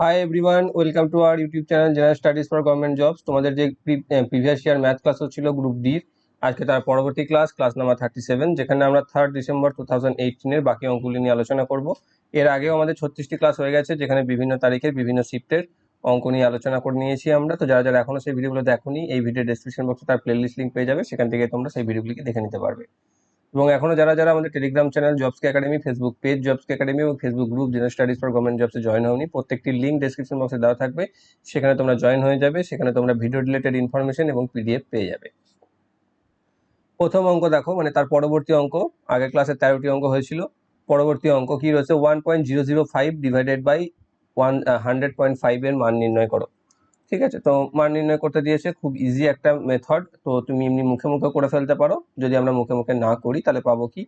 Hi everyone welcome to our YouTube channel general studies for government jobs তোমাদের যে previous year math class হচ্ছিল group ডির আজকে তার পরবর্তী class class number thirty seven যেখানে আমরা থার্ড ডিসেম্বর টু থাউজেন্ড এইটিনের বাকি অঙ্কগুলি নিয়ে আলোচনা করব। এর আগেও আমাদের ছত্রিশটি ক্লাস হয়ে গেছে, যেখানে বিভিন্ন তারিখের, বিভিন্ন শিফটের অঙ্ক নিয়ে আলোচনা করে নিয়েছি আমরা। তো যারা যারা এখনও সেই ভিডিওগুলো দেখোনি, এই ভিডিও ডেসক্রিপশন বক্সে তার প্লেলিস্ট লিঙ্ক পেয়ে যাবে, সেখান থেকে তোমরা সেই ভিডিওগুলিকে দেখে নিতে পারবে। এবং এখনও যারা যারা আমাদের টেলিগ্রাম চ্যানেল জবসকে একাডেমি ফেসবুক পেজ জবসকে একাডেমি এবং Facebook group general studies for government জবসে join হওনি। প্রত্যেকটি লিঙ্ক ডেসক্রিপশন বক্সে দেওয়া থাকবে। সেখানে তোমরা জয়েন হয়ে যাবে। সেখানে তোমরা ভিডিও রিলেটেড ইনফরমেশন এবং পিডিএফ পেয়ে যাবে। প্রথম অঙ্ক দেখো মানে তার পরবর্তী অঙ্ক। আগের ক্লাসে তেরোটি অঙ্ক হয়েছিল। পরবর্তী অঙ্ক কি রয়েছে? One point zero zero five divided by one hundred point five এর মান নির্ণয় করো। ঠিক আছে? তো মান নির্ণয় করতে দিয়েছে খুব ইজি একটা মেথড তো তুমি এমনি মুখে মুখে করে ফেলতে পারো। যদি আমরা মুখে মুখে না করি, তাহলে পাবো কি?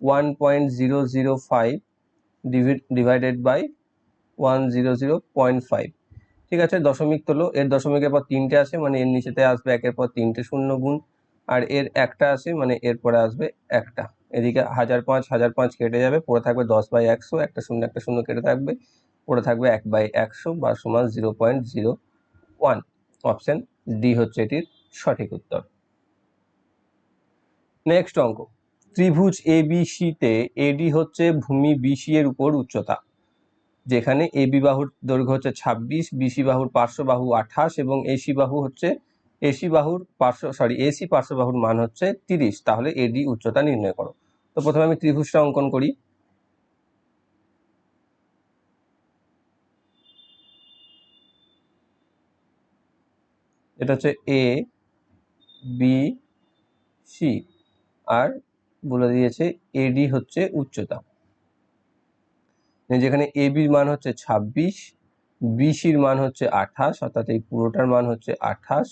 One point zero zero five divided by one zero zero point five ঠিক আছে? দশমিক তোলো। এর দশমিকের পর তিনটে আসে মানে এর নিচেতে আসবে একের পর তিনটে শূন্য গুণ। আর এর একটা আসে মানে এরপরে আসবে একটা। এদিকে হাজার পাঁচ হাজার পাঁচ কেটে যাবে। পড়ে থাকবে দশ বাই একশো। একটা শূন্য একটা শূন্য কেটে থাকবে। পড়ে থাকবে এক বাই একশো বা সমান zero point zero one option D হচ্ছে এটির সঠিক উত্তর। নেক্সট অঙ্ক, ত্রিভুজ এ বি সিতে এডি হচ্ছে ভূমি বিসি এর উপর উচ্চতা, যেখানে এ বি বাহুর দৈর্ঘ্য হচ্ছে ছাব্বিশ বিসি বাহুর পার্শ্ব বাহু আঠাশ এবং এসি বাহু হচ্ছে এসি বাহুর পার্শ্ব সরি এসি পার্শ্ব বাহুর মান হচ্ছে তিরিশ। তাহলে এডি উচ্চতা নির্ণয় করো। তো প্রথমে আমি ত্রিভুজটা অঙ্কন করি। এটা হচ্ছে এ বি সি আর বলে দিয়েছে এডি হচ্ছে উচ্চতা। যেখানে এ বির মান হচ্ছে ছাব্বিশ বিসির মান হচ্ছে আঠাশ, অর্থাৎ এই পুরোটার মান হচ্ছে আঠাশ,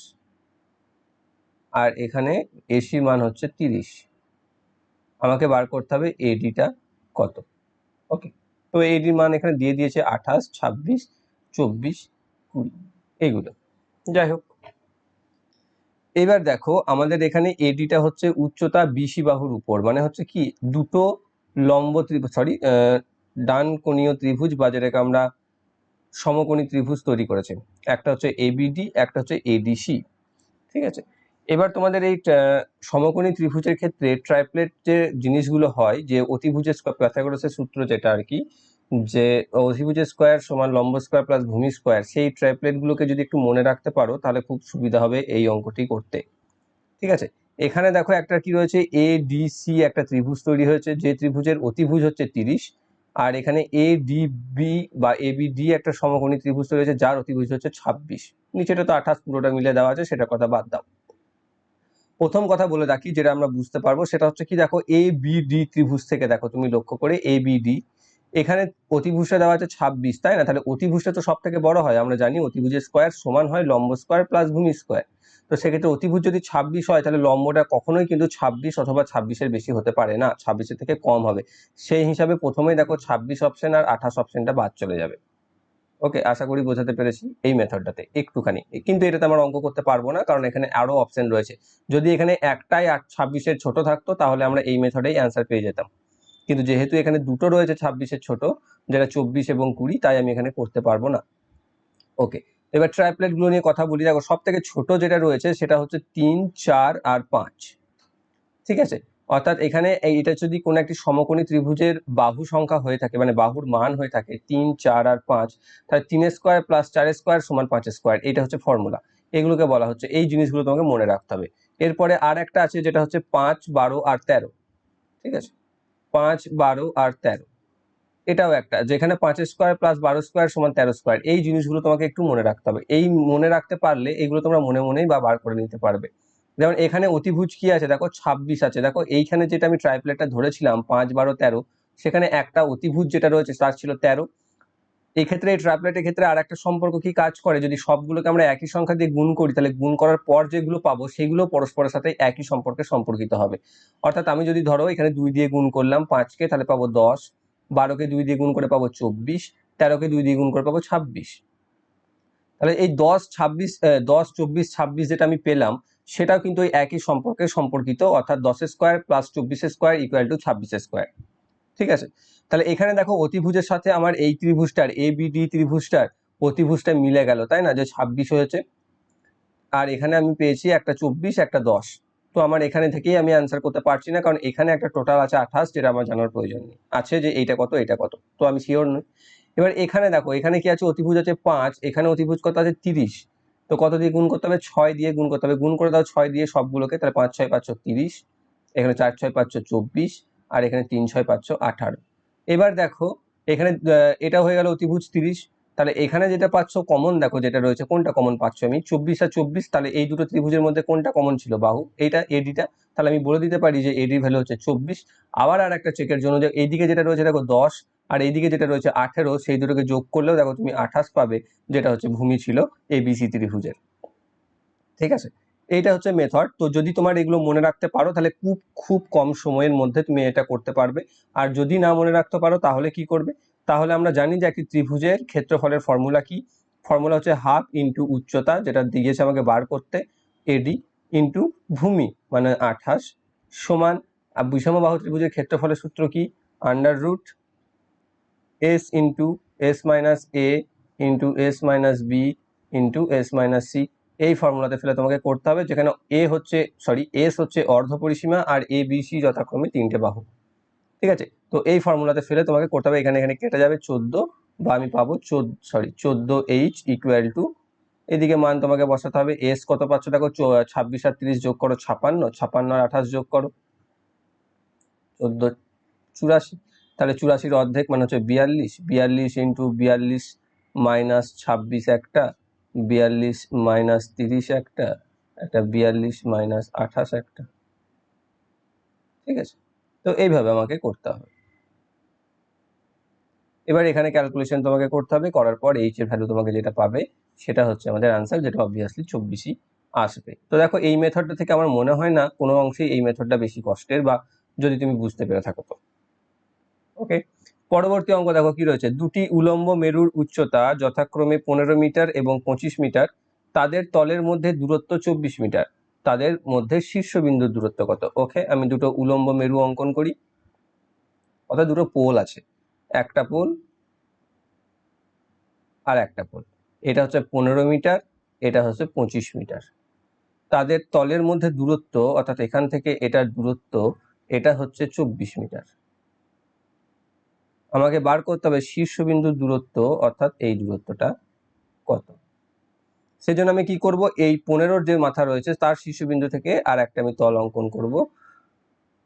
আর এখানে এসির মান হচ্ছে তিরিশ। আমাকে বার করতে হবে এডিটা কত? ওকে তো এডির মান এখানে দিয়ে দিয়েছে আঠাশ, ছাব্বিশ, চব্বিশ, কুড়ি এইগুলো যাই হোক এবার দেখো, আমাদের এখানে এডিটা হচ্ছে উচ্চতা বিসি বাহুর উপর। মানে হচ্ছে কি, দুটো লম্ব ত্রিভুজ সরি ডান কোণীয় ত্রিভুজ বা যেটাকে আমরা সমকোণী ত্রিভুজ তৈরি করেছে। একটা হচ্ছে এবিডি একটা হচ্ছে এডিসি ঠিক আছে? এবার তোমাদের এই সমকোণী ত্রিভুজের ক্ষেত্রে ট্রাইপ্লেট যে জিনিসগুলো হয়, যে অতিভুজের প্যাথাগোরাসের সূত্র যেটা আর কি যে অধিভুজের স্কোয়ার সমান লম্ব স্কোয়ার প্লাস ভূমি স্কোয়ার সেই ট্রাইপ্লেটগুলোকে যদি একটু মনে রাখতে পারো, তাহলে খুব সুবিধা হবে এই অঙ্কটি করতে। ঠিক আছে? এখানে দেখো একটা কি রয়েছে? এ ডি সি একটা ত্রিভুজ তৈরি হয়েছে, যে ত্রিভুজের অতিভুজ হচ্ছে তিরিশ, আর এখানে এ ডি বি বা এ বি ডি একটা সমকোণী ত্রিভুজ তৈরি হয়েছে, যার অতিভুজ হচ্ছে ছাব্বিশ। নিচেটা তো আঠাশ পুরোটা মিলে দেওয়া আছে, সেটা কথা বাদ দাও। প্রথম কথা বলে রাখি, যেটা আমরা বুঝতে পারব, সেটা হচ্ছে কি দেখো এ বি ডি ত্রিভুজ থেকে দেখো, তুমি লক্ষ্য করে এ বি ডি এখানে অতিভুজটা দেওয়া আছে ছাব্বিশ, তাই না? তাহলে অতিভুজটা তো সব থেকে বড় হয়, আমরা জানি অতিভুজের স্কোয়ার সমান হয় লম্ব স্কোয়ার প্লাস ভূমি স্কোয়ার তো সেক্ষেত্রে অতিভুজ যদি ছাব্বিশ হয়, তাহলে লম্বটা কখনোই কিন্তু ছাব্বিশ অথবা ছাব্বিশের বেশি হতে পারে না, ছাব্বিশের থেকে কম হবে। সেই হিসাবে প্রথমেই দেখো ছাব্বিশ অপশন আর আঠাশ অপশনটা বাদ চলে যাবে। ওকে আশা করি বোঝাতে পেরেছি এই মেথডটাতে একটুখানি। কিন্তু এটাতে আমরা অঙ্ক করতে পারব না, কারণ এখানে আরও অপশন রয়েছে। যদি এখানে একটাই আট ছাব্বিশের ছোট থাকতো, তাহলে আমরা এই মেথডেই অ্যান্সার পেয়ে যেতাম। কিন্তু যেহেতু এখানে দুটো রয়েছে ছাব্বিশের ছোট, যেটা চব্বিশ এবং কুড়ি, তাই আমি এখানে করতে পারব না। ওকে এবার ট্রাইপ্লেটগুলো নিয়ে কথা বলি। দেখো সব থেকে ছোট যেটা রয়েছে সেটা হচ্ছে তিন, চার আর পাঁচ। ঠিক আছে? অর্থাৎ এখানে এটা যদি কোনো একটি সমকোণী ত্রিভুজের বাহু সংখ্যা হয়ে থাকে মানে বাহুর মান হয়ে থাকে তিন, চার আর পাঁচ, তাহলে তিনের স্কোয়ার প্লাস চার স্কোয়ার সমান পাঁচের স্কোয়ার এটা হচ্ছে ফর্মুলা এগুলোকে বলা হচ্ছে। এই জিনিসগুলো তোমাকে মনে রাখতে হবে। এরপরে আর একটা আছে যেটা হচ্ছে পাঁচ, বারো আর তেরো। ঠিক আছে? পাঁচ, বারো আর তেরো। এটাও একটা, যেখানে পাঁচ স্কোয়ার প্লাস বারো স্কোয়ার সমান তেরো স্কোয়ার এই জিনিসগুলো তোমাকে একটু মনে রাখতে হবে। এই মনে রাখতে পারলে এগুলো তোমরা মনে মনেই বা বার করে নিতে পারবে। যেমন এখানে অতিভুজ কি আছে? দেখো, ছাব্বিশ আছে। দেখো, এইখানে যেটা আমি ট্রাইপ্লেটটা ধরেছিলাম, পাঁচ, বারো, তেরো, সেখানে একটা অতিভুজ যেটা রয়েছে, তার ছিল তেরো। এই ক্ষেত্রে এই ট্রাইপ্লেটের ক্ষেত্রে আর একটা সম্পর্ক কি কাজ করে? যদি সবগুলোকে আমরা একই সংখ্যা দিয়ে গুণ করি, তাহলে গুণ করার পর যেগুলো পাবো, সেগুলো পরস্পরের সাথে একই সম্পর্কে সম্পর্কিত হবে। অর্থাৎ আমি যদি ধরো এখানে দুই দিয়ে গুণ করলাম পাঁচকে, তাহলে পাবো দশ। বারোকে দুই দিয়ে গুণ করে পাবো চব্বিশ। তেরোকে দুই দিয়ে গুণ করে পাবো ছাব্বিশ। তাহলে এই দশ, ছাব্বিশ দশ, চব্বিশ, ছাব্বিশ যেটা আমি পেলাম, সেটাও কিন্তু ওই একই সম্পর্কে সম্পর্কিত, অর্থাৎ দশ স্কোয়ার প্লাস চব্বিশ স্কোয়ার ইকুয়াল টু ছাব্বিশ স্কোয়ার ঠিক আছে? তাহলে এখানে দেখো অতিভুজের সাথে আমার এই ত্রিভুজটার এ বি ডি ত্রিভুজটার অতিভুজটা মিলে গেল, তাই না? যে ছাব্বিশ হয়েছে। আর এখানে আমি পেয়েছি একটা চব্বিশ, একটা দশ। তো আমার এখানে থেকেই আমি অ্যান্সার করতে পারছি না, কারণ এখানে একটা টোটাল আছে আঠাশ, যেটা আমার জানার প্রয়োজন নেই। আছে যে এইটা কত এটা কত, তো আমি শিওর নই। এবার এখানে দেখো, এখানে কি আছে? অতিভুজ আছে পাঁচ, এখানে অতিভুজ কত আছে? তিরিশ। তো কত দিয়ে গুণ করতে হবে? ছয় দিয়ে গুণ করতে হবে। গুণ করে দাও ছয় দিয়ে সবগুলোকে, তাহলে পাঁচ, ছয় পাঁচশো তিরিশ। এখানে চার, ছয় পাঁচশো চব্বিশ। আর এখানে তিন, ছয় পাঁচশো আঠারো। এবার দেখো, এখানে এটা হয়ে গেল অতিভুজ তিরিশ। তাহলে এখানে যেটা পাচ্ছ কমন দেখো যেটা রয়েছে, কোনটা কমন পাচ্ছ আমি? চব্বিশ আর চব্বিশ, তাহলে এই দুটো ত্রিভুজের মধ্যে কোনটা কমন ছিল? বাহু, এইটা এডিটা তাহলে আমি বলে দিতে পারি যে এডির ভ্যালু হচ্ছে চব্বিশ। আবার আর একটা চেকের জন্য যে এইদিকে যেটা রয়েছে, দেখো দশ, আর এইদিকে যেটা রয়েছে আঠেরো, সেই দুটোকে যোগ করলেও দেখো তুমি আঠাশ পাবে, যেটা হচ্ছে ভূমি ছিল এবিসি ত্রিভুজের। ঠিক আছে? এইটা হচ্ছে মেথড তো যদি তোমার এগুলো মনে রাখতে পারো, তাহলে খুব খুব কম সময়ের মধ্যে তুমি এটা করতে পারবে। আর যদি না মনে রাখতে পারো, তাহলে কি করবে? তাহলে আমরা জানি যে একটি ত্রিভুজের ক্ষেত্রফলের ফর্মুলা কি। ফর্মুলা হচ্ছে হাফ ইন্টু উচ্চতা, যেটা দিয়েছে আমাকে বার করতে এডি ইন্টু ভূমি মানে আঠাশ, সমান, আর বিষমবাহু ত্রিভুজের ক্ষেত্রফলের সূত্র কি? Under root S into S minus A into S minus B into S minus C এই ফর্মুলাতে ফেলে তোমাকে করতে হবে, যেখানে এ হচ্ছে সরি এস হচ্ছে অর্ধ পরিসীমা আর এ বি সি যথাক্রমে তিনটে বাহু। ঠিক আছে? তো এই ফর্মুলাতে ফেলে তোমাকে করতে হবে, এখানে এখানে কেটে যাবে চোদ্দ বা আমি পাবো চোদ্দ সরি চোদ্দ এইচ ইকুয়াল টু এদিকে মান তোমাকে বসাতে হবে এস কত পাচ্ছ? দেখো ছাব্বিশ আর তিরিশ যোগ করো ছাপান্ন ছাপান্ন আর আঠাশ যোগ করো। চোদ্দ, চুরাশি, তাহলে চুরাশির অর্ধেক মানে হচ্ছে বিয়াল্লিশ বিয়াল্লিশ ইন্টু বিয়াল্লিশ মাইনাস ছাব্বিশ একটা বিয়াল্লিশ মাইনাস তিরিশ একটা একটা বিয়াল্লিশ মাইনাস আঠাশ একটা। ঠিক আছে? তো এইভাবে আমাকে করতে হবে। এবার এখানে ক্যালকুলেশন তোমাকে করতে হবে, করার পর এইচ এর ভ্যালু তোমাকে যেটা পাবে, সেটা হচ্ছে আমাদের আনসার যেটা অবভিয়াসলি চব্বিশই আসবে। তো দেখো, এই মেথডটা থেকে আমার মনে হয় না কোনো অংশেই এই মেথডটা বেশি কষ্টের বা যদি তুমি বুঝতে পেরে থাকো তো। ওকে পরবর্তী অঙ্ক দেখো কি রয়েছে? দুটি উলম্ব মেরুর উচ্চতা যথাক্রমে পনেরো মিটার এবং পঁচিশ মিটার, তাদের তলের মধ্যে দূরত্ব চব্বিশ মিটার, তাদের মধ্যে শীর্ষবিন্দুর দূরত্ব কত? ওকে, আমি দুটো উলম্ব মেরু অঙ্কন করি। অর্থাৎ দুটো পোল আছে, একটা পোল আর একটা পোল। এটা হচ্ছে পনেরো মিটার, এটা হচ্ছে পঁচিশ মিটার। তাদের তলের মধ্যে দূরত্ব, অর্থাৎ এখান থেকে এটার দূরত্ব, এটা হচ্ছে চব্বিশ মিটার। আমাকে বার করতে হবে শীর্ষবিন্দুর দূরত্ব, অর্থাৎ এই দূরত্বটা কত? সেজন্য আমি কি করব? এই পনেরোর যে মাথা রয়েছে, তার শীর্ষবিন্দু থেকে আর একটা আমি তল অঙ্কন করব।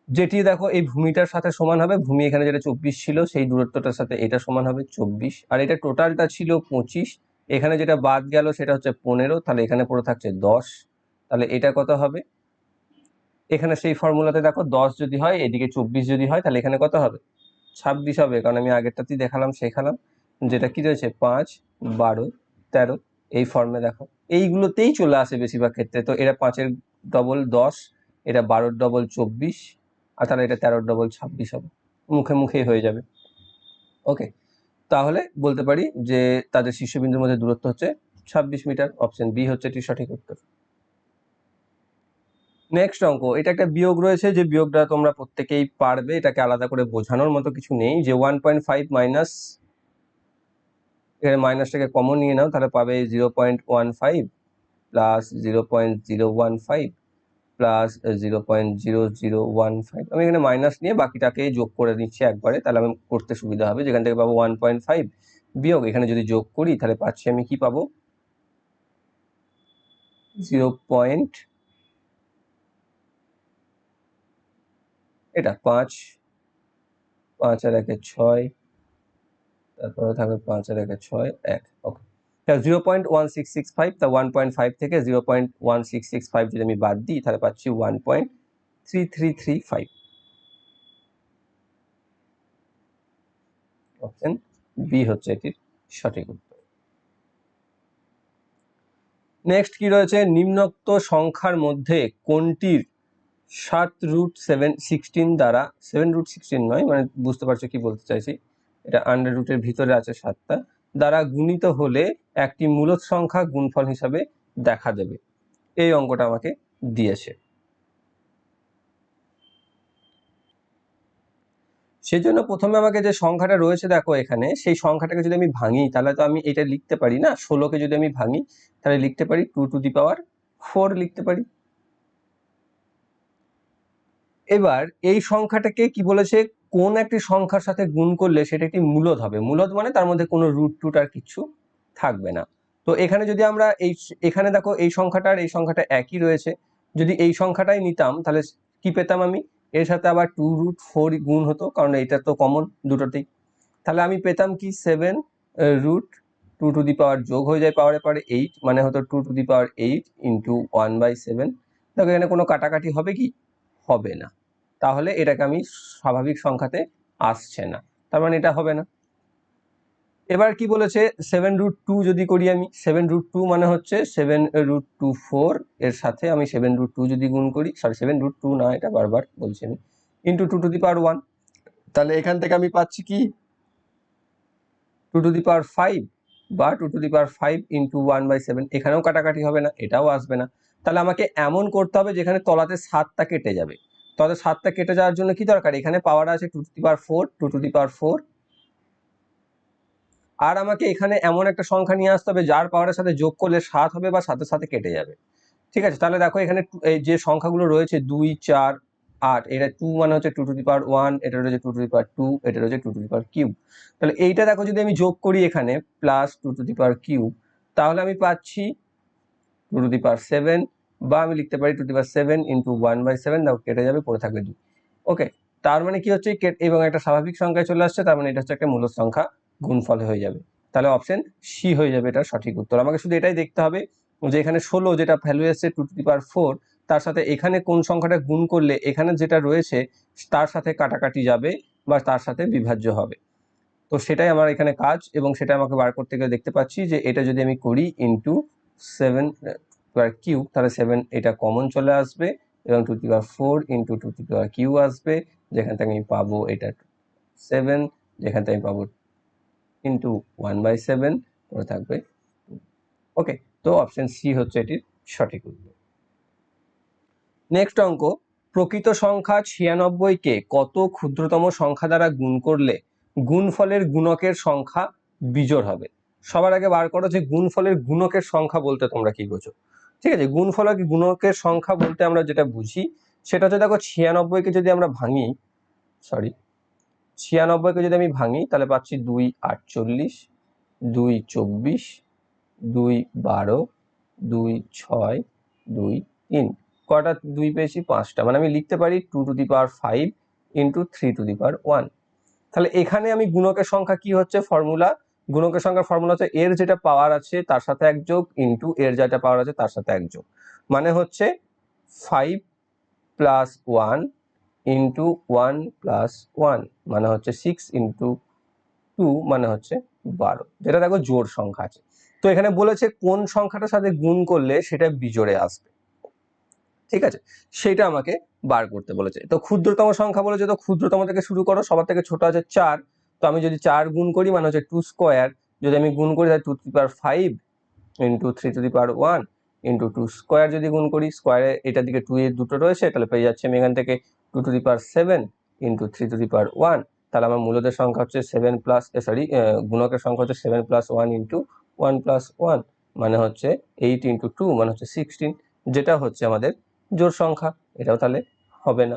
যেটি দেখো, এই ভূমিটার সাথে সমান হবে। ভূমি এখানে যেটা চব্বিশ ছিল, সেই দূরত্বটার সাথে এটা সমান হবে চব্বিশ। আর এটা টোটালটা ছিল পঁচিশ। এখানে যেটা বাদ গেল, সেটা হচ্ছে পনেরো। তাহলে এখানে পড়ে থাকছে দশ। তাহলে এটা কত হবে? এখানে সেই ফর্মুলাতে দেখো, দশ যদি হয়, এদিকে চব্বিশ যদি হয়, তাহলে এখানে কত হবে? ছাব্বিশ হবে, কারণ আমি আগেরটাতেই দেখালাম, শেখালাম। যেটা কি রয়েছে? পাঁচ, বারো, তেরো, এই ফর্মে দেখো। এইগুলোতেই চলে আসে বেশিরভাগ ক্ষেত্রে। তো এটা পাঁচের ডবল দশ, এটা বারোর ডবল চব্বিশ, আর তাহলে এটা তেরোর ডবল ছাব্বিশ হবে। মুখে মুখেই হয়ে যাবে। ওকে তাহলে বলতে পারি যে তাদের শীর্ষবিন্দুর মধ্যে দূরত্ব হচ্ছে ছাব্বিশ মিটার অপশন বি হচ্ছে এটি সঠিক উত্তর। নেক্সট অঙ্ক, এটা একটা বিয়োগ রয়েছে, যে বিয়োগটা তোমরা প্রত্যেকেই পারবে, এটাকে আলাদা করে বোঝানোর মতো কিছু নেই, যে ওয়ান পয়েন্ট ফাইভ মাইনাস এখানে মাইনাসটাকে কমন নিয়ে নাও, তাহলে পাবে zero point one five plus zero point zero one five plus zero point zero zero one five আমি এখানে মাইনাস নিয়ে বাকিটাকে যোগ করে নিচ্ছি একবারে, তাহলে আমি করতে সুবিধা হবে, যেখান থেকে পাবো ওয়ান পয়েন্ট ফাইভ বিয়োগ। এখানে যদি যোগ করি, তাহলে পাচ্ছি আমি কি পাবো? জিরো পয়েন্ট এটা পাঁচ পাঁচ আর একে ছয়, তারপরে থাকবে পাঁচ আর একে ছয়, এক okay zero point one six six five তা ওয়ান পয়েন্ট ফাইভ থেকে zero point one six six five যদি আমি বাদ দিই, তাহলে পাচ্ছি one point three three three five option B হচ্ছে এটির সঠিক উত্তর। নেক্সট কি রয়েছে? নিম্নোক্ত সংখ্যার মধ্যে কোনটির সাত রুট সেভেন সিক্সটিন দ্বারা সেভেন রুট সিক্সটিন নয় মানে বুঝতে পারছ কি বলতে চাইছি? এটা আন্ডার রুটের ভিতরে আছে সাতটা, দ্বারা গুণিত হলে একটি মূলত সংখ্যা গুণফল হিসাবে দেখা দেবে। এই অঙ্কটা আমাকে দিয়েছে। সেজন্য প্রথমে আমাকে যে সংখ্যাটা রয়েছে দেখো এখানে, সেই সংখ্যাটাকে যদি আমি ভাঙি, তাহলে তো আমি এটা লিখতে পারি না? ষোলোকে যদি আমি ভাঙি, তাহলে লিখতে পারি two to the power four লিখতে পারি। এবার এই সংখ্যাটাকে কি বলেছে? কোন একটি সংখ্যার সাথে গুণ করলে সেটা একটি মূলদ হবে। মূলদ মানে তার মধ্যে কোনো রুট টুট আর কিছু থাকবে না। তো এখানে যদি আমরা এই এখানে দেখো এই সংখ্যাটার এই সংখ্যাটা একই রয়েছে। যদি এই সংখ্যাটাই নিতাম, তাহলে কি পেতাম আমি? এর সাথে আবার টু রুট ফোর গুণ হতো, কারণ এটা তো কমন দুটোতেই। তাহলে আমি পেতাম কি? Seven root two to the power যোগ হয়ে যায় পাওয়ারে পারে এইট মানে হতো two to the power eight into one by seven দেখো এখানে কোনো কাটাকাটি হবে কি? হবে না। তাহলে এটাকে আমি স্বাভাবিক সংখ্যাতে আসছে না। তার মানে এটা হবে না। এবার কি বলেছে? সেভেন রুট টু যদি করি আমি সেভেন রুট টু মানে হচ্ছে সেভেন রুট টু ফোর এর সাথে আমি সেভেন রুট টু যদি গুণ করি সরি সেভেন রুট টু না, এটা বারবার বলছি আমি into two to the power one তাহলে এখান থেকে আমি পাচ্ছি কি? Two to the power five বা two to the power five into one by seven এখানেও কাটাকাটি হবে না, এটাও আসবে না। তাহলে আমাকে এমন করতে হবে যেখানে তলাতে সাতটা কেটে যাবে। তাহলে সাতটা কেটে যাওয়ার জন্য কি দরকার? এখানে পাওয়ার আছে two to the power four two to the power four আর আমাকে এখানে এমন একটা সংখ্যা নিয়ে আসতে হবে, যার পাওয়ারের সাথে যোগ করলে সাত হবে বা সাথে সাথে কেটে যাবে। ঠিক আছে? তাহলে দেখো এখানে এই যে সংখ্যাগুলো রয়েছে, দুই, চার, আট, এটা টু মানে হচ্ছে two to the power one এটা রয়েছে two to the power two এটা রয়েছে two to the power cube তাহলে এইটা দেখো যদি আমি যোগ করি এখানে plus two to the power cube তাহলে আমি পাচ্ছি two to the power seven বা আমি লিখতে পারি two to the power seven into one by seven দেখো কেটে যাবে, পড়ে থাকবে দুই। ওকে তার মানে কি হচ্ছে? এবং একটা স্বাভাবিক সংখ্যায় চলে আসছে, তার মানে এটা হচ্ছে একটা মূল সংখ্যা গুণফল হয়ে যাবে। তাহলে অপশন সি হয়ে যাবে এটার সঠিক উত্তর। আমাকে শুধু এটাই দেখতে হবে যে এখানে ষোলো যেটা ভ্যালু এসছে two to the power four তার সাথে এখানে কোন সংখ্যাটা গুণ করলে এখানে যেটা রয়েছে, তার সাথে কাটাকাটি যাবে বা তার সাথে বিভাজ্য হবে। তো সেটাই আমার এখানে কাজ এবং সেটা আমাকে বার করতে গেলে দেখতে পাচ্ছি যে এটা যদি আমি করি ইন্টু সেভেন কিউ, তাহলে সেভেন এটা কমন চলে আসবে এবং two the power four into two the power Q আসবে, যেখান থেকে আমি পাবো এটা সেভেন যেখান থেকে আমি পাবো ইন্টু ওয়ান বাই সেভেন পরে থাকবে ওকে তো অপশন সি হচ্ছে এটির সঠিক উত্তর। নেক্সট অঙ্ক, প্রকৃত সংখ্যা ছিয়ানব্বইকে কত ক্ষুদ্রতম সংখ্যা দ্বারা গুণ করলে গুণফলের গুণকের সংখ্যা বিজোড় হবে? সবার আগে বার করো যে গুণফলের গুণকের সংখ্যা বলতে তোমরা কি বোঝো? ঠিক আছে? গুণফল গুণকের সংখ্যা বলতে আমরা যেটা বুঝি, সেটা হচ্ছে দেখো ছিয়ানব্বইকে যদি আমরা ভাঙি সরি ছিয়ানব্বইকে যদি আমি ভাঙি, তাহলে পাচ্ছি দুই আটচল্লিশ, দুই চব্বিশ, দুই বারো, দুই ছয়, দুই তিন। কটা দুই পেয়েছি? পাঁচটা। মানে আমি লিখতে পারি two to the power five into three to the power one. তাহলে এখানে আমি গুণকের সংখ্যা কি হচ্ছে? ফর্মুলা গুণকের সংখ্যার ফর্মুলা হচ্ছে এর যেটা পাওয়ার আছে তার সাথে এক যোগ ইন্টু এর যেটা পাওয়ার আছে তার সাথে এক যোগ। মানে হচ্ছে five plus one into one plus one মানে হচ্ছে সিক্স ইন্টু টু মানে হচ্ছে বারো। যেটা দেখো জোর সংখ্যা আছে। তো এখানে বলেছে কোন সংখ্যাটার সাথে গুণ করলে সেটা বিজোড়ে আসবে। ঠিক আছে? সেটা আমাকে বার করতে বলেছে। তো ক্ষুদ্রতম সংখ্যা বলেছে, তো ক্ষুদ্রতম থেকে শুরু করো, সবার থেকে ছোট আছে চার। তো আমি যদি চার গুণ করি মানে হচ্ছে টু স্কোয়ার যদি আমি গুণ করি তাহলে two to power five into three to the power one into two square যদি গুণ করি স্কোয়ারে এটার দিকে টু এর দুটো রয়েছে, তাহলে পেয়ে যাচ্ছে আমি এখান থেকে two to the power seven into three to the power one তাহলে আমার মূলদের সংখ্যা হচ্ছে সেভেন প্লাস সরি গুণকের সংখ্যা হচ্ছে seven plus one into one plus one মানে হচ্ছে এইট ইন্টু টু মানে হচ্ছে সিক্সটিন যেটা হচ্ছে আমাদের জোর সংখ্যা, এটাও তাহলে হবে না।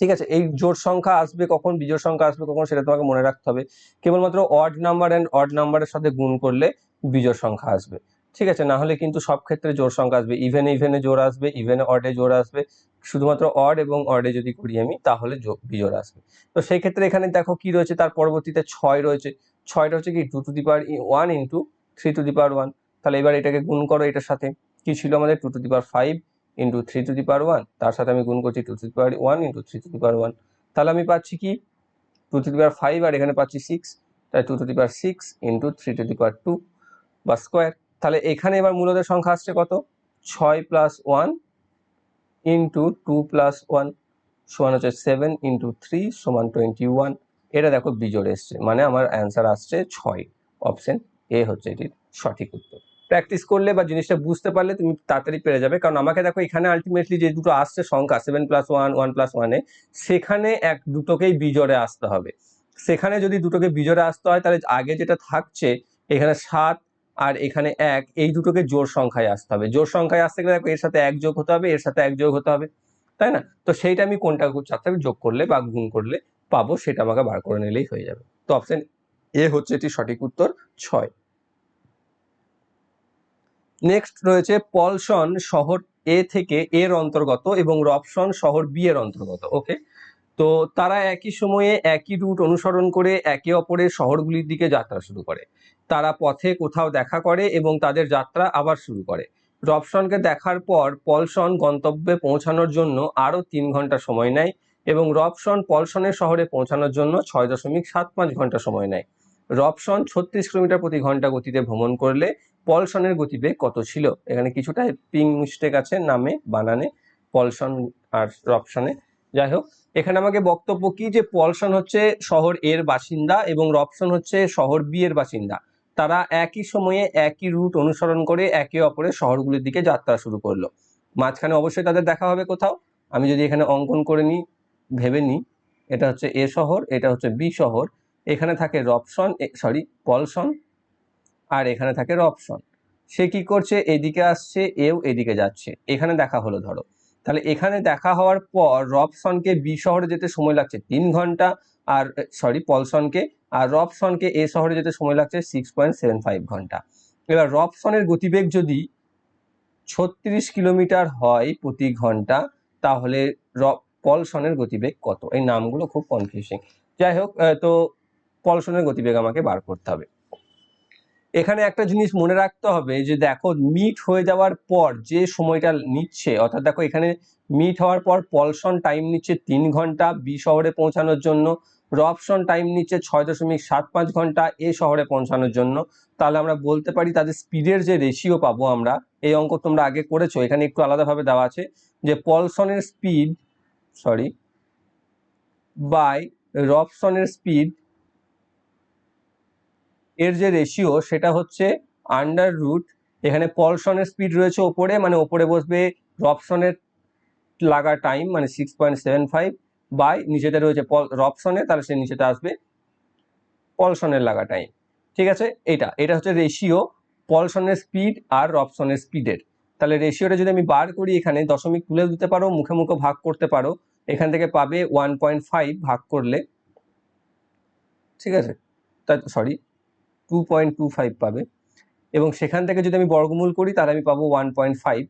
ঠিক আছে, এই জোর সংখ্যা আসবে কখন বিজোড় সংখ্যা আসবে কখন সেটা তোমাকে মনে রাখতে হবে। কেবলমাত্র অড নাম্বার অ্যান্ড অড নাম্বারের সাথে গুণ করলে বিজোড় সংখ্যা আসবে। ঠিক আছে, না হলে কিন্তু সব ক্ষেত্রে জোর সংখ্যা আসবে। ইভেনে ইভেনে জোর আসবে ইভেনে অডে জোর আসবে। শুধুমাত্র অড এবং অডে যদি করি আমি, তাহলে বিজোড় আসবে। তো সেই ক্ষেত্রে এখানে দেখো কি রয়েছে, তার পরবর্তীতে ছয় রয়েছে। ছয়টা হচ্ছে কি two to the power one into three to the power one তাহলে এবার এটাকে গুণ করো এটার সাথে। কি ছিল আমাদের? Two to the power five into three to the power one তার সাথে আমি গুণ করছি two to the power one into three to the power one তাহলে আমি পাচ্ছি কি? Two to the power five আর এখানে পাচ্ছি সিক্স তাই two to the power six into three to the power two বা স্কোয়ার তাহলে এখানে এবার মূলদের সংখ্যা আসছে কত? ছয় plus one into two plus one সমান হচ্ছে সেভেন ইন্টু থ্রি সমান টোয়েন্টি ওয়ান এটা দেখো বিজোড় এসছে মানে আমার অ্যান্সার আসছে ছয়। অপশন এ হচ্ছে এটির সঠিক উত্তর। প্র্যাকটিস করলে বা জিনিসটা বুঝতে পারলে তুমি তাড়াতাড়ি পেরে যাবে। কারণ আমাকে দেখো এখানে আলটিমেটলি যে দুটো আসছে সংখ্যা seven plus one one plus ওয়ানে সেখানে এক দুটোকেই বিজরে আসতে হবে। সেখানে যদি দুটোকে বিজরে আসতে হয়, তাহলে আগে যেটা থাকছে, এখানে সাত আর এখানে এক, এই দুটোকে জোর সংখ্যায় আসতে হবে। জোর সংখ্যায় আসতে গেলে দেখো এর সাথে এক যোগ হতে হবে, এর সাথে এক যোগ হতে হবে। তাই না? তো সেইটা আমি কোনটা চারটা যোগ করলে বা গুণ করলে পাবো, সেটা আমাকে বার করে নিলেই হয়ে যাবে। তো অপশন এ হচ্ছে এটি সঠিক উত্তর ছয়। নেক্সট রয়েছে পলসন শহর এ থেকে এর অন্তর্গত এবং রপসন শহর বি এর অন্তর্গত ওকে তো তারা একই সময়ে একই রুট অনুসরণ করে একে অপরের শহরগুলির দিকে যাত্রা শুরু করে। তারা পথে কোথাও দেখা করে এবং তাদের যাত্রা আবার শুরু করে। রপসনকে দেখার পর পলসন গন্তব্যে পৌঁছানোর জন্য আরও তিন ঘণ্টা সময় নেয় এবং রপসন পলসনের শহরে পৌঁছানোর জন্য ছয় দশমিক সাত পাঁচ ঘণ্টা সময় নেয়। রপসন ছত্রিশ কিলোমিটার প্রতি ঘণ্টা গতিতে ভ্রমণ করলে পলসনের গতিবেগ কত ছিল? এখানে কিছুটা পিং মিস্টেক আছে নামে, বানানে, পলসন আর রপশনে যাই হোক, এখানে আমাকে বক্তব্য কি যে পলসন হচ্ছে শহর এর বাসিন্দা এবং রপশন হচ্ছে শহর বি এর বাসিন্দা। তারা একই সময়ে একই রুট অনুসরণ করে একে অপরের শহরগুলির দিকে যাত্রা শুরু করল। মাঝখানে অবশ্যই তাদের দেখা হবে কোথাও। আমি যদি এখানে অঙ্কন করে নিই, ভেবে নিই, এটা হচ্ছে এ শহর, এটা হচ্ছে বি শহর। এখানে থাকে রপসন সরি পলসন আর এখানে থাকে রপসন সে কি করছে? এদিকে আসছে, এও এদিকে যাচ্ছে। এখানে দেখা হলো, ধরো। তাহলে এখানে দেখা হওয়ার পর রপসনকে বি শহরে যেতে সময় লাগছে তিন ঘণ্টা আর সরি পলসনকে। আর রপসনকে এ শহরে যেতে সময় লাগছে সিক্স পয়েন্ট সেভেন ফাইভ ঘণ্টা। এবার রপসনের গতিবেগ যদি ছত্রিশ কিলোমিটার হয় প্রতি ঘণ্টা, তাহলে পলসনের গতিবেগ কত? এই নামগুলো খুব কনফিউজিং যাই হোক তো পলসনের গতিবেগ আমাকে বার করতে হবে। এখানে একটা জিনিস মনে রাখতে হবে যে দেখো মিট হয়ে যাওয়ার পর যে সময়টা নিচ্ছে, অর্থাৎ দেখো এখানে মিট হওয়ার পর পলসন টাইম নিচ্ছে তিন ঘণ্টা বি শহরে পৌঁছানোর জন্য রপশন টাইম নিচ্ছে ছয় দশমিক সাত পাঁচ ঘণ্টা এ শহরে পৌঁছানোর জন্য। তাহলে আমরা বলতে পারি তাদের স্পিডের যে রেশিও পাবো আমরা, এই অঙ্ক তোমরা আগে করেছ, এখানে একটু আলাদাভাবে দেওয়া আছে যে পলসনের স্পিড সরি বাই রপশনের স্পিড এর যে রেশিও সেটা হচ্ছে আন্ডার রুট এখানে পলসনের স্পিড রয়েছে ওপরে মানে ওপরে বসবে রপসনের লাগা টাইম মানে six point seven five by নিচেতে রয়েছে পল রপসনের তাহলে সে নিচেতে আসবে পলসনের লাগা টাইম ঠিক আছে? এটা এটা হচ্ছে রেশিও পলসনের স্পিড আর রপসনের স্পিডের তাহলে রেশিওটা যদি আমি বার করি এখানে, দশমিক তুলে দিতে পারো, মুখে মুখে ভাগ করতে পারো, এখান থেকে পাবে ওয়ান পয়েন্ট ফাইভ ভাগ করলে। ঠিক আছে? তা sorry two point two five পাবে। এবং সেখান থেকে যদি আমি বর্গমূল করি, তাহলে আমি পাবো ওয়ান পয়েন্ট ফাইভ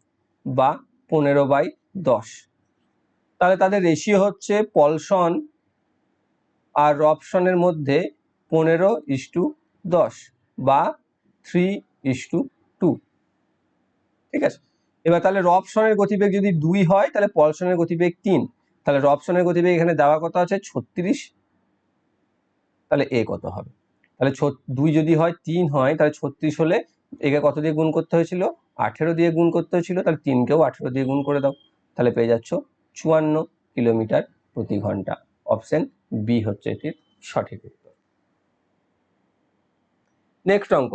বা পনেরো বাই দশ। তাহলে তাদের রেশিও হচ্ছে পলসন আর রপসনের মধ্যে পনেরো ইস টু দশ বা থ্রি ইস টু ঠিক আছে? এবার তাহলে রপসনের গতিবেগ যদি দুই হয়, তাহলে পলসনের গতিবেগ তিন। তাহলে রপসনের গতিবেগ এখানে দেওয়া কত আছে? ছত্রিশ। তাহলে এ কত হবে? তাহলে দুই যদি হয় তিন হয়, তাহলে ছত্রিশ হলে একে কত দিয়ে গুণ করতে হয়েছিল? আঠেরো দিয়ে গুণ করতে হয়েছিল, তাহলে তিনকেও আঠেরো দিয়ে গুণ করে দাও। তাহলে পেয়ে যাচ্ছ চুয়ান্ন কিলোমিটার প্রতি ঘণ্টা। অপশন বি হচ্ছে এটির সঠিক উত্তর। নেক্সট অঙ্ক।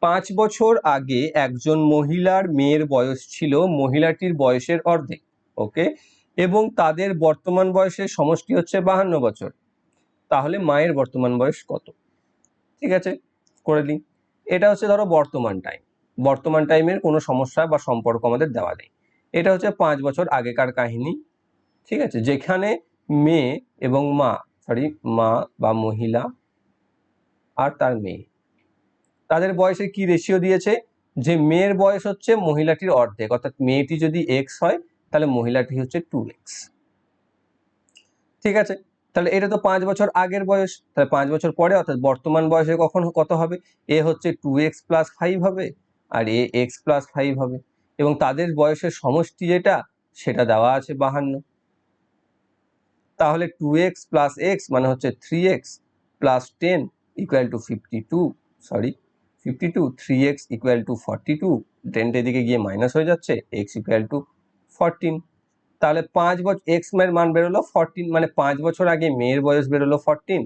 পাঁচ বছর আগে একজন মহিলার মেয়ের বয়স ছিল, মহিলাটির বয়সের অর্ধেক, ওকে? এবং তাদের বর্তমান বয়সের সমষ্টি হচ্ছে বাহান্ন বছর। তাহলে মায়ের বর্তমান বয়স কত? ঠিক আছে? করে নিই এটা হচ্ছে ধরো বর্তমান টাইম বর্তমান টাইমের কোনো সমস্যা বা সম্পর্ক আমাদের দেওয়া নেই। এটা হচ্ছে পাঁচ বছর আগেকার কাহিনী, ঠিক আছে? যেখানে মেয়ে এবং মা সরি মা বা মহিলা আর তার মেয়ে। তাদের বয়সে কি রেশিও দিয়েছে? যে মেয়ের বয়স হচ্ছে মহিলাটির অর্ধেক, অর্থাৎ মেয়েটি যদি এক্স হয়, তাহলে মহিলাটি হচ্ছে টু এক্স ঠিক আছে? তাহলে এটা তো পাঁচ বছর আগের বয়স। তাহলে পাঁচ বছর পরে অর্থাৎ বর্তমান বয়সে কখন কত হবে? এ হচ্ছে টু এক্স প্লাস ফাইভ হবে আর এ এক্স প্লাস ফাইভ হবে। এবং তাদের বয়সের সমষ্টি যেটা, সেটা দেওয়া আছে বাহান্ন। তাহলে টু এক্স প্লাস এক্স মানে হচ্ছে three X plus ten equal to fifty two sorry fifty two three X equal to forty two টেনটের দিকে গিয়ে মাইনাস হয়ে যাচ্ছে এক্স ইকুয়াল টু ফরটিন তাহলে পাঁচ বছর এক্স মেয়ের মান বেরোলো ফরটিন মানে পাঁচ বছর আগে মেয়ের বয়স বেরোলো ফরটিন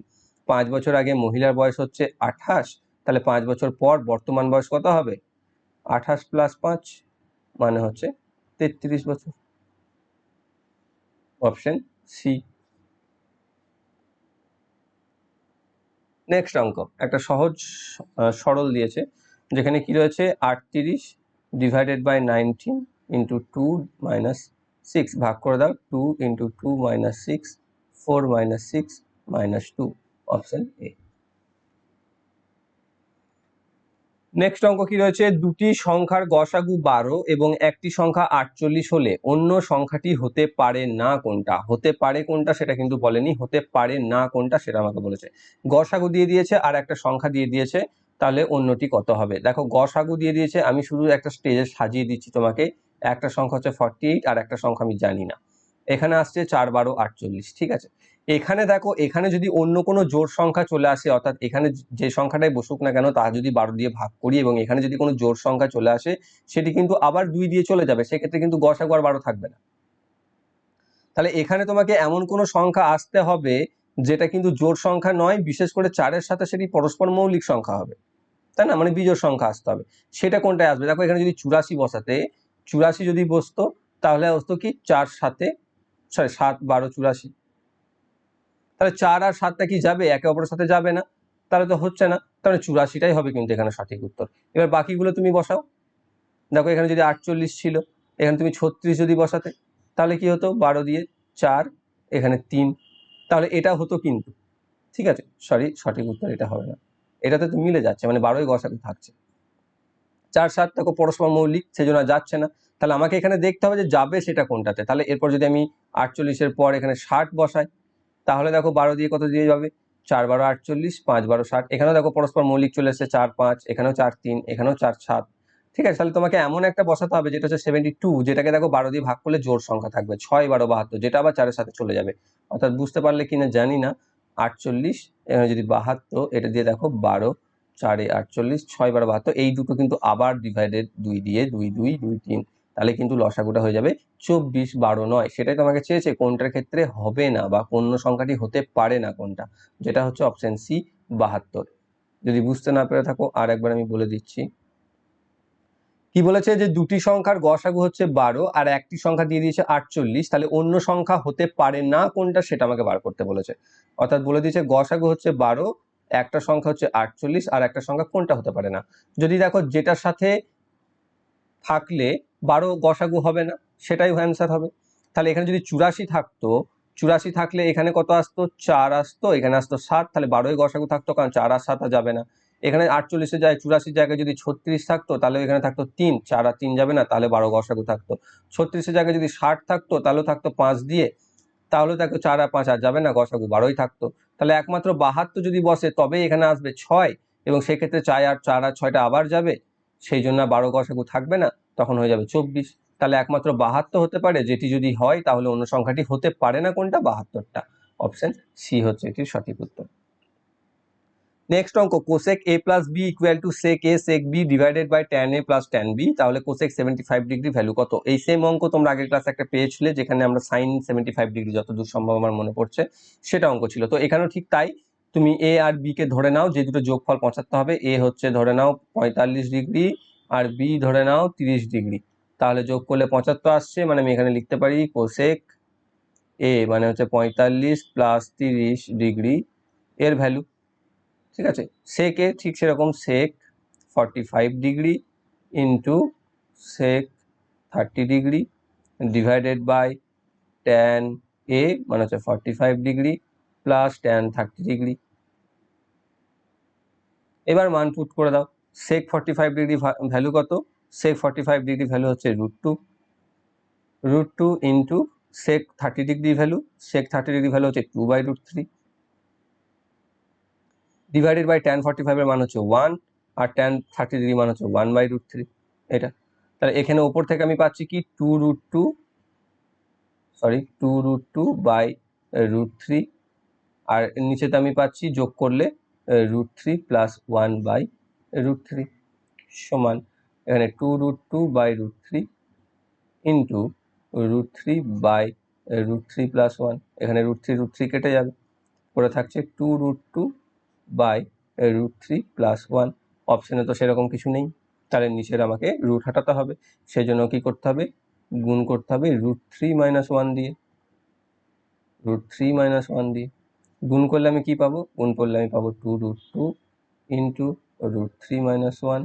পাঁচ বছর আগে মহিলার বয়স হচ্ছে আঠাশ, তাহলে পাঁচ বছর পর বর্তমান বয়স কত হবে? আঠাশ প্লাস পাঁচ মানে হচ্ছে তেত্রিশ বছর। অপশন সি নেক্সট অঙ্ক, একটা সহজ সরল দিয়েছে, যেখানে কি রয়েছে? আটত্রিশ divided by nineteen into two minus six ভাগ করে দাও two into two minus six four minus six minus two option A next অঙ্ক কি রয়েছে? দুটি সংখ্যার গসাগু বারো এবং একটি সংখ্যা আটচল্লিশ হলে অন্য সংখ্যাটি হতে পারে না কোনটা? হতে পারে কোনটা সেটা কিন্তু বলেনি, হতে পারে না কোনটা সেটা আমাকে বলেছে। গসাগু দিয়ে দিয়েছে আর একটা সংখ্যা দিয়ে দিয়েছে, তাহলে অন্যটি কত হবে? দেখো, গসাগু দিয়ে দিয়েছে, আমি শুধু একটা স্টেজে সাজিয়ে দিচ্ছি তোমাকে একটা সংখ্যা হচ্ছে ফর্টি এইট আর একটা সংখ্যা আমি জানি না। এখানে আসছে চার বারো আটচল্লিশ, ঠিক আছে? এখানে দেখো, এখানে যদি অন্য কোনো জোর সংখ্যা চলে আসে, অর্থাৎ এখানে যে সংখ্যাটাই বসুক না কেন, তা যদি বারো দিয়ে ভাগ করি এবং এখানে যদি কোনো জোর সংখ্যা চলে আসে, সেটি কিন্তু আবার দুই দিয়ে চলে যাবে। সেক্ষেত্রে কিন্তু গসাগু আর বারো থাকবে না। তাহলে এখানে তোমাকে এমন কোনো সংখ্যা আসতে হবে, যেটা কিন্তু জোর সংখ্যা নয়, বিশেষ করে চারের সাথে সেটি পরস্পর মৌলিক সংখ্যা হবে। তাই না? মানে বিজোড় সংখ্যা আসতে হবে। সেটা কোনটায় আসবে? দেখো, এখানে যদি চুরাশি বসাতে চুরাশি যদি বসতো, তাহলে বসতো কি চার সাথে সরি সাত বারো চুরাশি। তাহলে চার আর সাতটা কি যাবে? একে অপরের সাথে যাবে না। তাহলে তো হচ্ছে না। তাহলে চুরাশিটাই হবে কিন্তু এখানে সঠিক উত্তর। এবার বাকিগুলো তুমি বসাও। দেখো এখানে যদি আটচল্লিশ ছিল, এখানে তুমি ছত্রিশ যদি বসাতে, তাহলে কি হতো? বারো দিয়ে চার, এখানে তিন। তাহলে এটা হতো কিন্তু। ঠিক আছে? সরি সঠিক উত্তর এটা হবে না। এটাতে তো মিলে যাচ্ছে মানে বারোই গসাগু থাকছে। চার সাত দেখো পরস্পর মৌলিক সেজন্য যাচ্ছে না। তাহলে আমাকে এখানে দেখতে হবে যে যাবে সেটা কোনটাতে। তাহলে এরপর যদি আমি আটচল্লিশের পর এখানে ষাট বসাই, তাহলে দেখো বারো দিয়ে কত দিয়ে যাবে? চার বারো আটচল্লিশ, পাঁচ বারো ষাট। এখানেও দেখো পরস্পর মৌলিক চলে এসেছে চার পাঁচ, এখানেও চার তিন, এখানেও চার সাত। ঠিক আছে, তাহলে তোমাকে এমন একটা বসাতে হবে যেটা হচ্ছে সেভেন্টি টু যেটাকে দেখো বারো দিয়ে ভাগ করলে জোর সংখ্যা থাকবে। ছয় বারো বাহাত্তর, যেটা আবার চারের সাথে চলে যাবে। অর্থাৎ বুঝতে পারলে কিনা জানি না। আটচল্লিশ, এখানে যদি বাহাত্তর, এটা দিয়ে দেখো বারো, চারে আটচল্লিশ, ছয় বারো বাহাত্তর, এই দুটো কিন্তু আবার ডিভাইডেড দুই দিয়ে দুই দুই দুই, তিন। তাহলে কিন্তু লসাগুটা হয়ে যাবে চব্বিশ বারো নয়। সেটাই তোমাকে চেয়েছে কোনটার ক্ষেত্রে হবে না বা কোন সংখ্যাটি হতে পারে না কোনটা, যেটা হচ্ছে অপশন সি বাহাত্তর। যদি বুঝতে না পেরে থাকো, আর একবার আমি বলে দিচ্ছি। কি বলেছে যে দুটি সংখ্যার গসাগু হচ্ছে বারো আর একটি সংখ্যা দিয়ে দিয়েছে আটচল্লিশ, তাহলে অন্য সংখ্যা হতে পারে না কোনটা সেটা আমাকে বার করতে বলেছে। অর্থাৎ বলে দিয়েছে গসাগু হচ্ছে বারো, একটা সংখ্যা হচ্ছে আটচল্লিশ আর একটা সংখ্যা কোনটা হতে পারে না। যদি দেখো যেটার সাথে থাকলে বারো গসাগু হবে না, সেটাই অ্যান্সার হবে। তাহলে এখানে যদি চুরাশি থাকতো, চুরাশি থাকলে এখানে কত আসতো? চার আসতো, এখানে আসতো সাত, তাহলে বারোই গসাগু থাকতো, কারণ চার আর সাত আর যাবে না। এখানে আটচল্লিশে যায় চুরাশির জায়গায় যদি ছত্রিশ থাকতো, তাহলে এখানে থাকতো তিন, চার আর তিন যাবে না, তাহলে বারো গসাগু থাকতো। ছত্রিশের জায়গায় যদি ষাট থাকতো, তাহলেও থাকতো পাঁচ দিয়ে তাহলে থাকতো চার আর পাঁচ আর যাবে না, গসাগু বারোই থাকতো। তাহলে একমাত্র বাহাত্তর যদি বসে, তবেই এখানে আসবে ছয়, এবং সেক্ষেত্রে চার আর চার আর ছয়টা আবার যাবে, সেই জন্য বারো গসাগু থাকবে না। তখন হয়ে যাবে চব্বিশ। তাহলে একমাত্র বাহাত্তর হতে পারে, যেটি যদি হয় তাহলে অন্য সংখ্যাটি হতে পারে না কোনটা? বাহাত্তরটা। অপশন সি হচ্ছে এটির সঠিক উত্তর। নেক্সট অঙ্ক cosec A plus B equal to sec A sec B divided by tan A plus tan B তাহলে cosec seventy five degree value কত? এই সেম অঙ্ক তোমরা আগের ক্লাসে একটা পেয়েছিলে, যেখানে আমরা সাইন সেভেন্টি ফাইভ ডিগ্রি যতদূর সম্ভব আমার মনে পড়ছে, সেটা অঙ্ক ছিল। তো এখানেও ঠিক তাই, তুমি এ আর বি কে ধরে নাও, যে দুটো যোগফল পঁচাত্তর হবে এ হচ্ছে ধরে নাও পঁয়তাল্লিশ ডিগ্রি আর বি ধরে নাও তিরিশ ডিগ্রি। তাহলে যোগ করলে পঁচাত্তর আসছে মানে আমি এখানে লিখতে পারি কোসেক এ মানে হচ্ছে পঁয়তাল্লিশ প্লাস তিরিশ ডিগ্রি এর ভ্যালু ঠিক আছে? সেক ঠিক সেরকম sec forty five degree into sec thirty degree divided by tan A মানে হচ্ছে forty five degree plus tan thirty degree. এবার মান পুট করে দাও। Sec forty five degree value কত? Sec forty five degree value হচ্ছে root two root two into sec thirty degree value sec thirty degree value হচ্ছে two by root three divided by tan forty ফাইভের মান হচ্ছে one আর tan thirty degree মান হচ্ছে one by root three এটা। তাহলে এখানে ওপর থেকে আমি পাচ্ছি কি? Two root two sorry two root two by root three আর নিচেতে আমি পাচ্ছি যোগ করলে root three plus one by root three সমান এখানে two root two by root three into root three by root three plus one এখানে root three root three কেটে যাবে। পরে থাকছে two root two by root three plus one অপশানে তো সেরকম কিছু নেই। তাহলে নিচের আমাকে রুট হাঁটাতে হবে। সেই জন্য কী করতে হবে? গুণ করতে হবে রুট থ্রি মাইনাস ওয়ান দিয়ে। রুট থ্রি মাইনাস ওয়ান দিয়ে। গুণ করলে আমি কী পাবো? গুণ করলে আমি পাবো two root two into root three minus one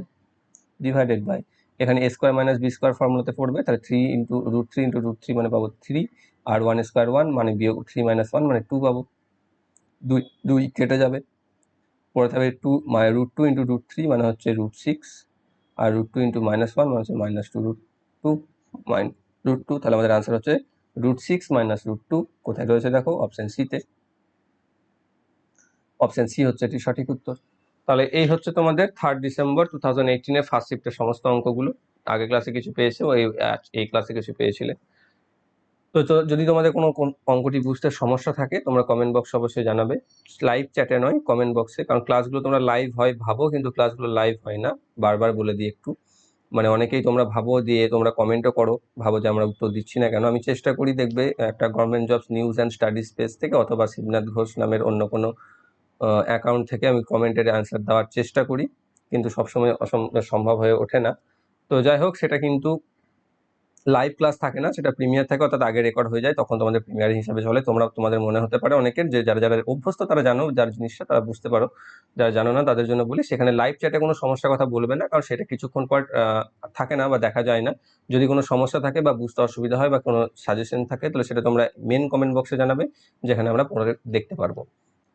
divided by এখানে A square minus B square ফর্মুলাতে পড়বে তাহলে three into root three into root three মানে পাবো থ্রি আর ওয়ান স্কোয়ার ওয়ান মানে বিয়োগ থ্রি মাইনাস ওয়ান মানে টু পাবো দুই দুই কেটে যাবে পরে থাকবে টু মানে root two into root three মানে হচ্ছে রুট সিক্স আর root two into minus one মানে হচ্ছে minus two root two minus root two তাহলে আমাদের আনসার হচ্ছে root six minus root two কোথায় রয়েছে দেখো অপশান সিতে অপশান সি হচ্ছে এটি সঠিক উত্তর। তাহলে এই হচ্ছে তোমাদের থার্ড ডিসেম্বর টু থাউজেন্ড এইটিনের ফার্স্ট শিফটের সমস্ত অঙ্কগুলো। আগে ক্লাসে কিছু পেয়েছে ও এই ক্লাসে কিছু পেয়েছিলে। তো যদি তোমাদের কোনো কোন অঙ্কটি বুঝতে সমস্যা থাকে, তোমরা কমেন্ট বক্স অবশ্যই জানাবে। লাইভ চ্যাটে নয় কমেন্ট বক্সে কারণ ক্লাসগুলো তোমরা লাইভ হয় ভাবো, কিন্তু ক্লাসগুলো লাইভ হয় না। বারবার বলে দিই একটু। মানে অনেকেই তোমরা ভাবো দিয়ে তোমরা কমেন্টও করো, ভাবো যে আমরা উত্তর দিচ্ছি না কেন। আমি চেষ্টা করি দেখবে একটা government jobs news and studies page থেকে অথবা শিবনাথ ঘোষ নামের অন্য কোনো অ্যাকাউন্ট থেকে আমি কমেন্টের অ্যান্সার দেওয়ার চেষ্টা করি, কিন্তু সবসময় সম্ভব হয়ে ওঠে না। তো যাই হোক, সেটা কিন্তু লাইভ ক্লাস থাকে না, সেটা প্রিমিয়ার থাকে, অর্থাৎ আগে রেকর্ড হয়ে যায়, তখন তোমাদের প্রিমিয়ার হিসাবে চলে। তোমরা, তোমাদের মনে হতে পারে অনেকের যে যারা যারা অভ্যস্ত, তারা জানো, যার জিনিসটা তারা বুঝতে পারো, যারা জানো না, তাদের জন্য বলি, সেখানে লাইভ চ্যাটে কোনো সমস্যার কথা বলবে না, কারণ সেটা কিছুক্ষণ পর থাকে না বা দেখা যায় না। যদি কোনো সমস্যা থাকে বা বুঝতে অসুবিধা হয় বা কোনো সাজেশন থাকে, তাহলে সেটা তোমরা মেন কমেন্ট বক্সে জানাবে, যেখানে আমরা পরে দেখতে পারব।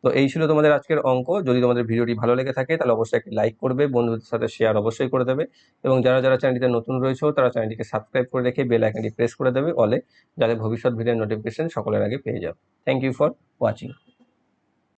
তো এই ছিল তোমাদের আজকের অঙ্ক। যদি তোমাদের ভিডিওটি ভালো লেগে থাকে, তাহলে অবশ্যই একটি লাইক করবে, বন্ধুদের সাথে শেয়ার অবশ্যই করে দেবে এবং যারা যারা চ্যানেলটিতে নতুন রয়েছে তারা চ্যানেলটিকে সাবস্ক্রাইব করে রেখে বেল আইকনটি প্রেস করে দেবে অলে যাতে ভবিষ্যৎ ভিডিওর নোটিফিকেশন সকলের আগে পেয়ে যাও। Thank you for watching